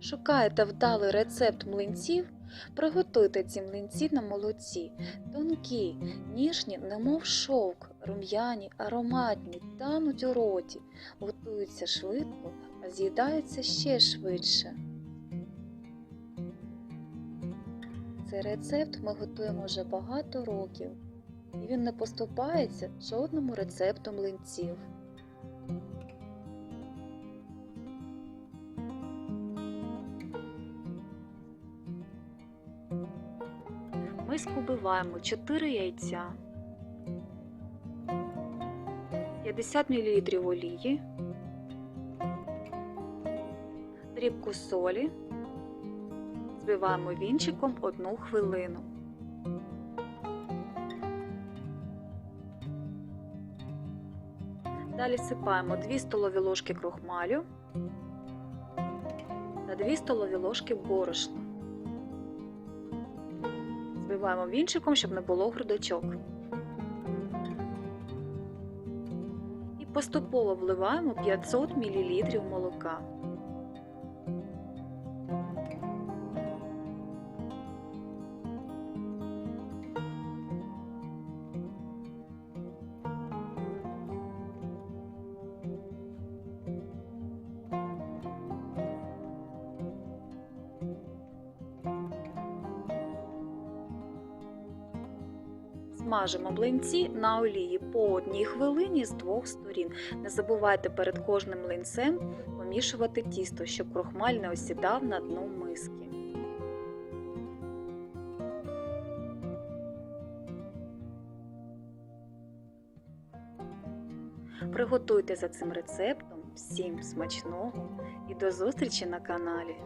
Шукаєте вдалий рецепт млинців? Приготуйте ці млинці на молоці. Тонкі, ніжні, немов шовк, рум'яні, ароматні, тануть у роті, готуються швидко, а з'їдаються ще швидше. Цей рецепт ми готуємо вже багато років, і він не поступається жодному рецепту млинців. Ми скубиваємо 4 яйця, 50 мл олії, дрібку солі, збиваємо вінчиком 1 хвилину. Далі сипаємо 2 столові ложки крохмалю та 2 столові ложки борошна. Збиваємо вінчиком, щоб не було грудочок. І поступово вливаємо 500 мл молока. Смажимо млинці на олії по одній хвилині з двох сторін. Не забувайте перед кожним млинцем помішувати тісто, щоб крохмаль не осідав на дно миски. Приготуйте за цим рецептом всім смачного і до зустрічі на каналі!